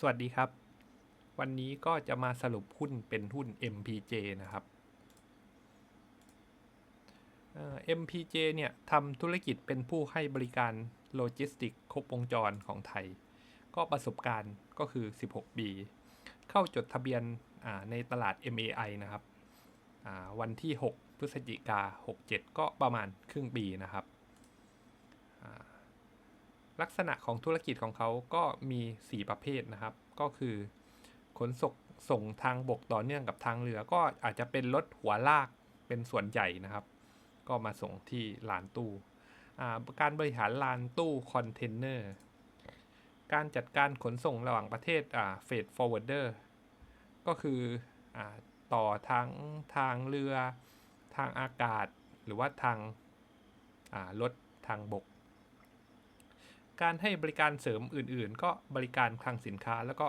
สวัสดีครับ วันนี้ก็จะมาสรุปหุ้นเป็นหุ้น MPJ นะครับ MPJ เนี่ยทำธุรกิจเป็นผู้ให้บริการโลจิสติกครบวงจรของไทย ก็ประสบการณ์ก็คือ 16 ปี เข้าจดทะเบียนในตลาด MAI นะครับ วันที่ 6 พฤศจิกา 67 ก็ประมาณครึ่งปีนะครับ ลักษณะของธุรกิจของเขาก็มี 4 ประเภทนะครับ ก็คือ ขนส่งส่งทางบกต่อเนื่องกับทางเรือ ก็อาจจะเป็นรถหัวลากเป็นส่วนใหญ่นะครับ ก็มาส่งที่ลานตู้การบริหารลานตู้คอนเทนเนอร์การจัดการขนส่งระหว่างประเทศอ่าเฟดฟอร์เวิร์ดเดอร์ก็คืออต่อทางทางเรือ ทางอากาศ หรือว่าทางารถทางบก การให้บริการเสริมอื่น ๆ ก็บริการคลังสินค้า แล้วก็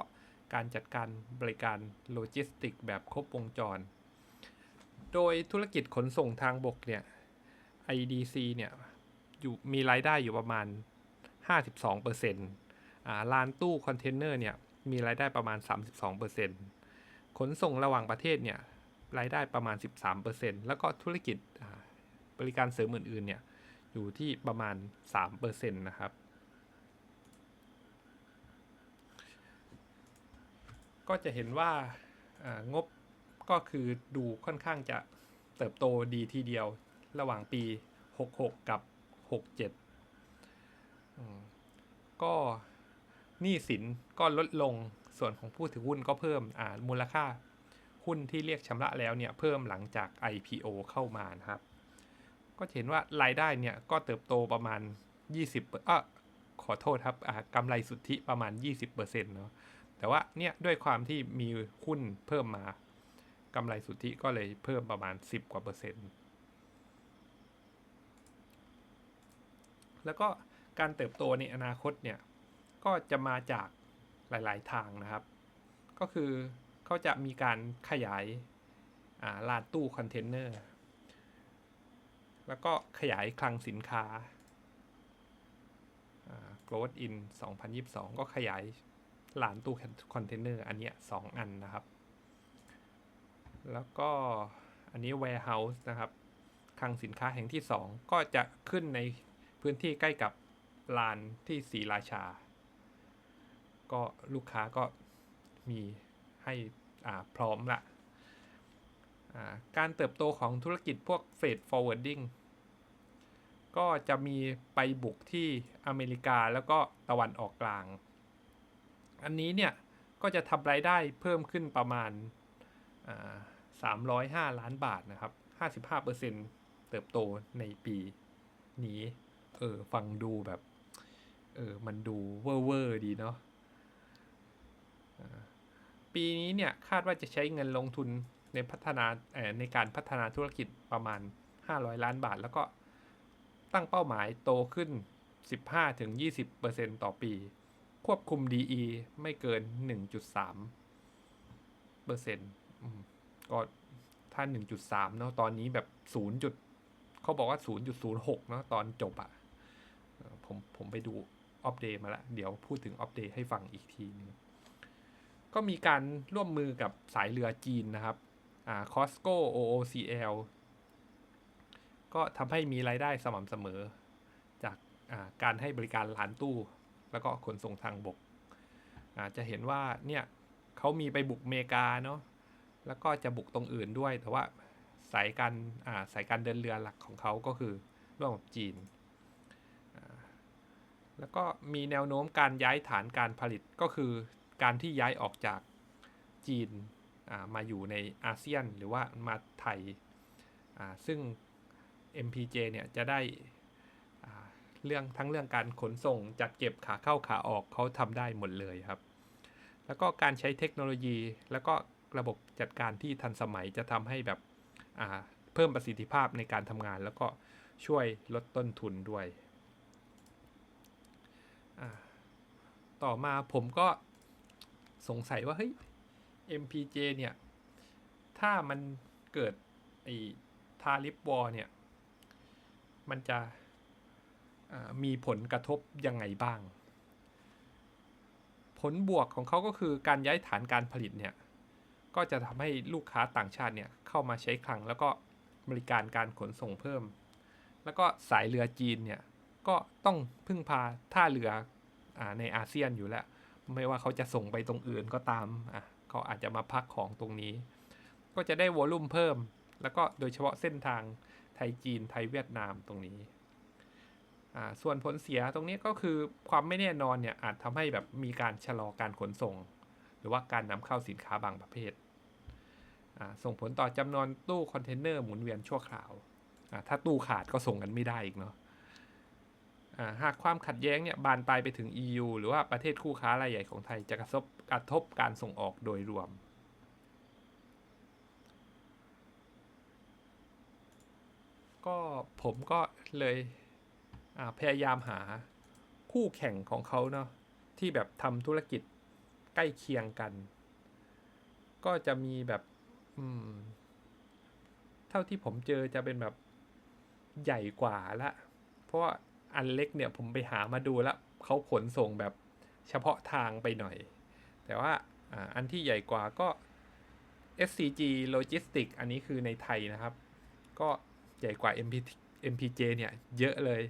การจัดการบริการโลจิสติกแบบครบวงจร โดยธุรกิจขนส่งทางบกเนี่ย IDC เนี่ยอยู่มีรายได้อยู่ประมาณ 52%อ่าลานตู้คอนเทนเนอร์เนี่ยมีรายได้ประมาณ 32%ขนส่งระหว่างประเทศเนี่ยรายได้ประมาณ 13%แล้วก็ธุรกิจบริการเสริมอื่น ๆ เนี่ย อยู่ที่ประมาณ 3%นะครับ ก็จะเห็นว่างบก็คือดูค่อนข้างจะเติบโตดีทีเดียวระหว่างปี 66 กับ 67 ก็หนี้สินก็ลดลงส่วนของผู้ถือหุ้นก็เพิ่มอ่ามูลค่าหุ้นที่เรียกชำระแล้วเนี่ยเพิ่มหลังจาก，IPO เข้ามานะครับ ก็เห็นว่ารายได้เนี่ยก็เติบโตประมาณ 20เอ่อขอโทษครับอ่ากำไรสุทธิประมาณ 20%เนาะ แต่ว่าเนี่ยด้วยความที่มีหุ้นเพิ่มมากำไรสุทธิก็เลยเพิ่มประมาณ 10 กว่าเปอร์เซ็นต์ แล้วก็การเติบโตในอนาคตเนี่ยก็จะมาจากหลาย ๆ ทางนะครับ ก็คือเขาจะมีการขยายาลานตู้คอนเทนเนอร์ แล้วก็ขยายคลังสินค้าา growth in 2022 ก็ขยาย ลานตู้คอนเทนเนอร์อันเนี้ยสองอันนะครับ แล้วก็อันนี้ warehouse นะครับคลังสินค้าแห่งที่ 2 ก็จะขึ้นในพื้นที่ใกล้กับลานที่ศรีราชา ก็ลูกค้าก็มีให้อ่าพร้อมละอ่าการเติบโตของธุรกิจพวก freight forwarding ก็จะมีไปบุกที่อเมริกาแล้วก็ตะวันออกกลาง อันนี้เนี่ย ก็จะทำรายได้เพิ่มขึ้นประมาณสามร้อยห้าล้านบาทนะครับห้าสิบห้าเปอร์เซ็นเติบโตในปีนี้ เออ ฟังดูแบบ เออ มันดูเวอร์เวอร์ดีเนาะปีนี้เนี่ย คาดว่าจะใช้เงินลงทุนในพัฒนาในการพัฒนาธุรกิจประมาณ 500 ล้านบาท แล้วก็ตั้งเป้าหมายโตขึ้น 15-20%ต่อปี ควบคุม DE ไม่เกิน 1.3เปอร์เซ็นต์ก็ถ้า 1.3 เนาะตอนนี้แบบ 0. จุดเขาบอกว่า 0.06 เนาะตอนจบอะผมผมไปดูอัปเดตมาแล้วเดี๋ยวพูดถึงอัปเดตให้ฟังอีกทีนึงก็มีการร่วมมือกับสายเรือจีนนะครับอ่า Costco OOCL ก็ทำให้มีรายได้สม่ำเสมอ จากอ่าการให้บริการร้านตู้ แล้วก็ขนส่งทางบก อาจจะเห็นว่าเนี่ยเขามีไปบุกเมกาเนาะแล้วก็จะบุกตรงอื่นด้วย แต่ว่าสายการาสายการเดินเรือหลักของเขาก็คือร่วมกับจีน แล้วก็มีแนวโน้มการย้ายฐานการผลิตก็คือการที่ย้ายออกจากจีนามาอยู่ในอาเซียนหรือว่ามาไทยซึ่ง MPJ เนี่ยจะได้ เรื่องทั้งเรื่องการขนส่งจัดเก็บขาเข้าขาออกเขาทำได้หมดเลยครับ แล้วก็การใช้เทคโนโลยี แล้วก็ระบบจัดการที่ทันสมัยจะทำให้แบบเพิ่มประสิทธิภาพในการทำงาน แล้วก็ช่วยลดต้นทุนด้วย ต่อมาผมก็สงสัยว่าเฮ้ย MPJ เนี่ย ถ้ามันเกิดไอ้ทาริฟวอเนี่ย มันจะ มีผลกระทบยังไงบ้าง ผลบวกของเขาก็คือการย้ายฐานการผลิตเนี่ย ก็จะทำให้ลูกค้าต่างชาติเนี่ยเข้ามาใช้คลังแล้วก็บริการการขนส่งเพิ่ม แล้วก็สายเรือจีนเนี่ยก็ต้องพึ่งพาท่าเรืออในอาเซียนอยู่แล้ว ไม่ว่าเขาจะส่งไปตรงอื่นก็ตามอะเขาอาจจะมาพักของตรงนี้ ก็จะได้วอลุ่มเพิ่ม แล้วก็โดยเฉพาะเส้นทางไทยจีนไทยเวียดนามตรงนี้ ส่วนผลเสียตรงนี้ก็คือความไม่แน่นอนเนี่ยอาจทำให้แบบมีการชะลอการขนส่ง หรือว่าการนำเข้าสินค้าบางประเภท ส่งผลต่อจำนวนตู้คอนเทนเนอร์หมุนเวียนชั่วคราว ถ้าตู้ขาดก็ส่งกันไม่ได้อีกเนาะหากความขัดแย้งเนี่ยบานปลายไปถึง EU หรือว่าประเทศคู่ค้ารายใหญ่ของไทยจะกระทบกระทบการส่งออกโดยรวมก็ผมก็เลย พยายามหาคู่แข่งของเขาเนาะที่แบบทำธุรกิจใกล้เคียงกัน ก็จะมีแบบเท่าที่ผมเจอจะเป็นแบบใหญ่กว่าละ เพราะอันเล็กเนี่ยผมไปหามาดูแล้วเขาขนส่งแบบเฉพาะทางไปหน่อย แต่ว่าอ่าอันที่ใหญ่กว่าก็ SCG Logistics อันนี้คือในไทยนะครับ ก็ใหญ่กว่า MP MPJ เนี่ย เยอะเลย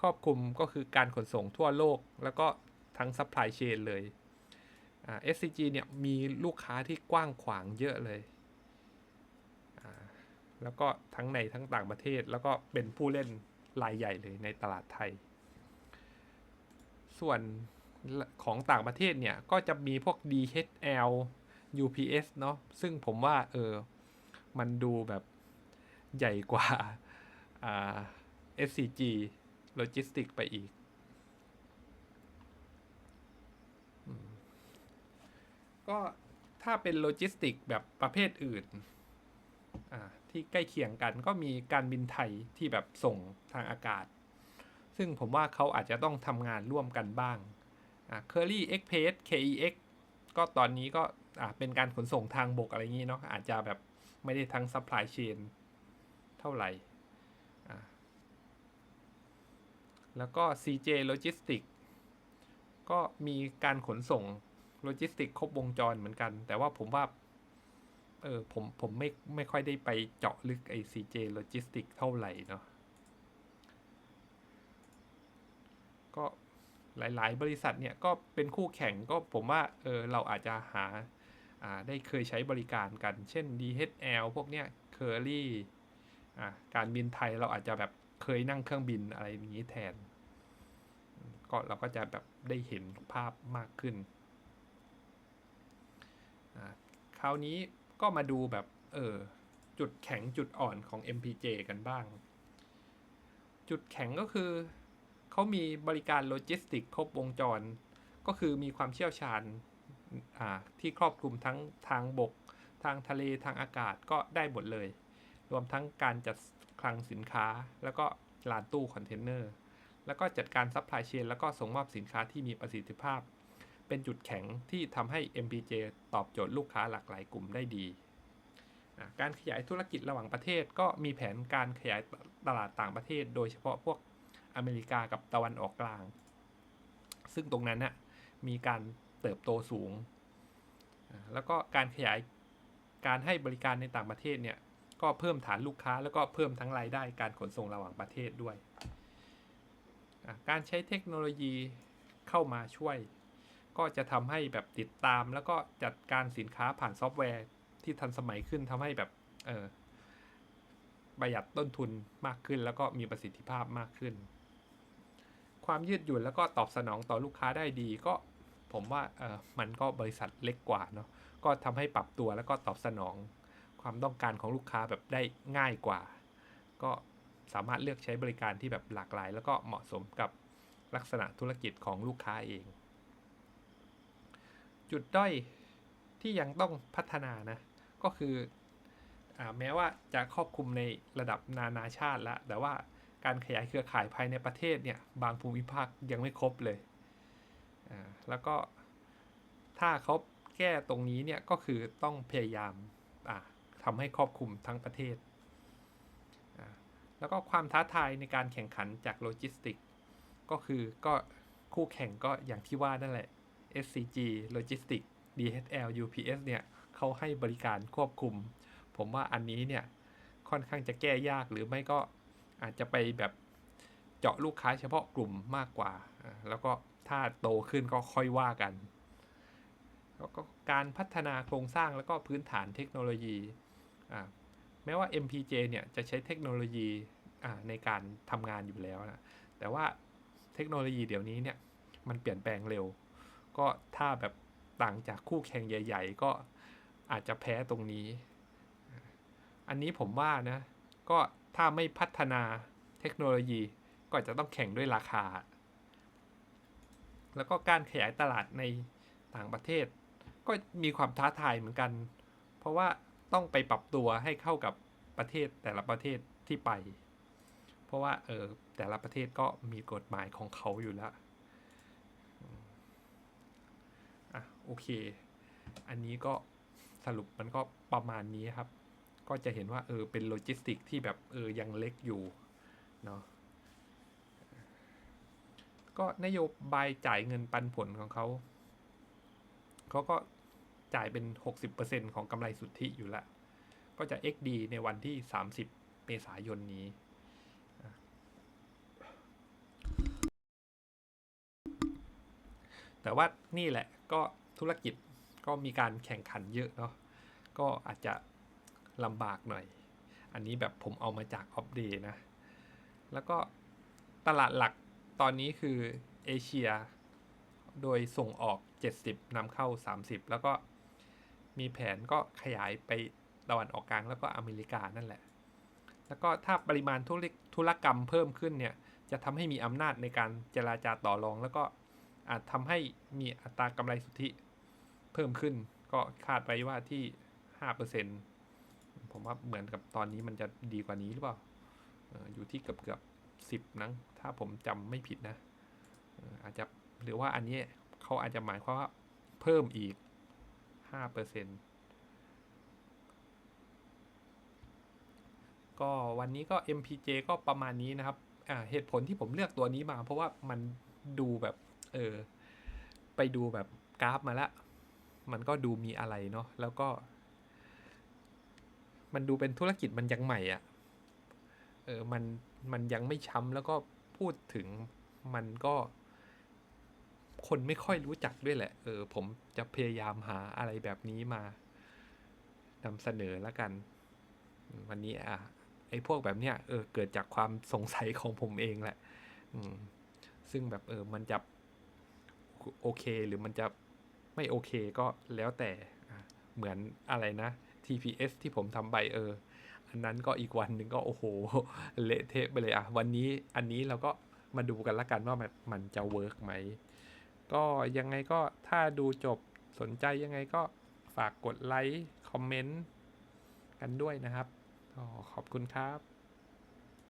ครอบคลุมก็คือการขนส่งทั่วโลก แล้วก็ทั้ง supply chain เลยอ่า SCG เนี่ยมีลูกค้าที่กว้างขวางเยอะเลย แล้วก็ทั้งในทั้งต่างประเทศ แล้วก็เป็นผู้เล่นรายใหญ่เลยในตลาดไทย ส่วนของต่างประเทศเนี่ย ก็จะมีพวก DHL UPS เนาะ ซึ่งผมว่า เออ มันดูแบบใหญ่กว่า S C G อ่า SCG Logistics ไปอีก ก็ถ้าเป็นโลจิสติกแบบประเภทอื่น ที่ใกล้เคียงกันก็มีการบินไทยที่แบบส่งทางอากาศ ซึ่งผมว่าเขาอาจจะต้องทำงานร่วมกันบ้างอ่า Curly Express KEX ก็ตอนนี้ก็เป็นการขนส่งทางบกอะไรอย่างนี้เนาะอาจจะแบบไม่ได้ทั้ง supply chain เท่าไหร่อ่า แล้วก็ CJ Logistics ก็มีการขนส่งโลจิสติกครบวงจรเหมือนกัน แต่ว่าผมว่า เออผมผมไม่ไม่ค่อยได้ไปเจาะลึกไอ CJ Logistics เท่าไหร่เนาะก็หลาย ๆ บริษัทเนี่ย ก็เป็นคู่แข่งก็ผมว่า เออเราอาจจะหาอ่าได้เคยใช้บริการกัน เช่น DHL พวกเนี้ย Curly อ่าการบินไทยเราอาจจะแบบ เคยนั่งเครื่องบินอะไรอย่างนี้แทน ก็เราก็จะแบบได้เห็นภาพมากขึ้น คราวนี้ก็มาดูแบบ เออ จุดแข็งจุดอ่อนของ MPJ กันบ้าง จุดแข็งก็คือ เขามีบริการโลจิสติกครบวงจร ก็คือมีความเชี่ยวชาญที่ครอบคลุมทั้งทางบก ทางทะเลทางอากาศก็ได้หมดเลย รวมทั้งการจัดคลังสินค้า แล้วก็ลานตู้คอนเทนเนอร์ แล้วก็จัดการซัพพลายเชนแล้วก็ส่งมอบสินค้าที่มีประสิทธิภาพ เป็นจุดแข็งที่ทำให้ MPJ ตอบโจทย์ลูกค้าหลากหลายกลุ่มได้ดีการขยายธุรกิจระหว่างประเทศก็มีแผนการขยายตลาดต่างประเทศ โดยเฉพาะพวกอเมริกากับตะวันออกกลาง ซึ่งตรงนั้นนะ่ะมีการเติบโตสูง แล้วก็การขยายการให้บริการในต่างประเทศเนี่ย ก็เพิ่มฐานลูกค้าแล้วก็เพิ่มทั้งรายได้การขนส่งระหว่างประเทศด้วย การใช้เทคโนโลยีเข้ามาช่วย ก็จะทำให้แบบติดตาม แล้วก็จัดการสินค้าผ่านซอฟต์แวร์ที่ทันสมัยขึ้นทำให้แบบเออประหยัดต้นทุนมากขึ้น แล้วก็มีประสิทธิภาพมากขึ้น ความยืดหยุ่นแล้วก็ตอบสนองต่อลูกค้าได้ดีก็ผมว่าเออมันก็บริษัทเล็กกว่าเนาะก็ทำให้ปรับตัวแล้วก็ตอบสนอง ความต้องการของลูกค้าแบบได้ง่ายกว่า ก็สามารถเลือกใช้บริการที่แบบหลากหลาย แล้วก็เหมาะสมกับลักษณะธุรกิจของลูกค้าเอง จุดด้อยที่ยังต้องพัฒนานะ ก็คืออแม้ว่าจะครอบคลุมในระดับนานาชาติแล้ว แต่ว่าการขยายเครือข่ายภายในประเทศเนี่ย บางภูมิภาคยังไม่ครบเลย แล้วก็ถ้าเขาแก้ตรงนี้เนี่ย ก็คือต้องพยายาม ทำให้ครอบคลุมทั้งประเทศ แล้วก็ความท้าทายในการแข่งขันจากโลจิสติก ก็คือก็คู่แข่งก็อย่างที่ว่านั่นแหละ SCG Logistics DHL UPS เนี่ยเขาให้บริการควบคุม ผมว่าอันนี้เนี่ยค่อนข้างจะแก้ยากหรือไม่ก็อาจจะไปแบบเจาะลูกค้าเฉพาะกลุ่มมากกว่า แล้วก็ถ้าโตขึ้นก็ค่อยว่ากัน แล้วก็การพัฒนาโครงสร้างแล้วก็พื้นฐานเทคโนโลยี แม้ว่า MPJ เนี่ยจะใช้เทคโนโลยีในการทำงานอยู่แล้วนะ แต่ว่าเทคโนโลยีเดี๋ยวนี้เนี่ยมันเปลี่ยนแปลงเร็ว ก็ถ้าแบบต่างจากคู่แข่งใหญ่ ๆ ก็อาจจะแพ้ตรงนี้ อันนี้ผมว่านะ ก็ถ้าไม่พัฒนาเทคโนโลยีก็จะต้องแข่งด้วยราคา แล้วก็การขยายตลาดในต่างประเทศ ก็มีความท้าทายเหมือนกัน เพราะว่า ต้องไปปรับตัวให้เข้ากับประเทศแต่ละประเทศที่ไป เพราะว่าเออแต่ละประเทศก็มีกฎหมายของเขาอยู่แล้วอะโอเค อันนี้ก็สรุปมันก็ประมาณนี้ครับ ก็จะเห็นว่าเออเป็นโลจิสติกที่แบบเออยังเล็กอยู่เนาะก็นโยบายจ่ายเงินปันผลของเขา เขาก็ จ่ายเป็น 60%ของกำไรสุทธิอยู่ล้วก็จะ XD ในวันที่ 30 เมษายนนี้ แต่ว่านี่แหละก็ธุรกิจก็มีการแข่งขันเยอะเนาะ ก็อาจจะลำบากหน่อย อันนี้แบบผมเอามาจากออฟเดย์นะ แล้วก็ตลาดหลักตอนนี้คือเอเชีย โดยส่งออก 70นำเข้า 30 แล้วก็ มีแผนก็ขยายไปตะวันออกกลางแล้วก็อเมริกานั่นแหละ แล้วก็ถ้าปริมาณธุรธุรกรรมเพิ่มขึ้นเนี่ยจะทำให้มีอำนาจในการเจราจาต่อรอง แล้วก็อาจทำให้มีอัตรากำไรสุทธิเพิ่มขึ้น ก็คาดไว้ว่าที่ 5%ผมว่าเหมือนกับตอนนี้มันจะดีกว่านี้หรือเปล่าอยู่ที่เกือบเกือบสิบนังถ้าผมจำไม่ผิดนะอาจจะหรือว่าอันนี้เขาอาจจะหมายความว่าเพิ่มอีก 5%ก็วันนี้ก็ MPJ ก็ประมาณนี้นะครับ อ่าเหตุผลที่ผมเลือกตัวนี้มา เพราะว่ามันดูแบบ เออ ไปดูแบบกราฟมาแล้วมันก็ดูมีอะไรเนาะ แล้วก็ มันดูเป็นธุรกิจมันยังใหม่อะ่ะ เออ มัน มันยังไม่ช้ำแล้วก็พูดถึงมันก็ คนไม่ค่อยรู้จักด้วยแหละ เออ ผมจะพยายามหาอะไรแบบนี้มานำเสนอแล้วกัน วันนี้อะไอ้พวกแบบเนี้ยเออเกิดจากความสงสัยของผมเองแหละ อืม ซึ่งแบบเออมันจะโอเคหรือมันจะไม่โอเคก็แล้วแต่เหมือนอะไรนะ TPS ที่ผมทำไปเออ อันนั้นก็อีกวันหนึ่งก็โอ้โห เละเทะไปเลยอะวันนี้อันนี้เราก็มาดูกันละกันว่ามันมันจะเวิร์กไหม ก็ยังไงก็ถ้าดูจบสนใจยังไงก็ฝากกดไลค์ คอมเมนต์ กันด้วยนะครับขอบคุณครับ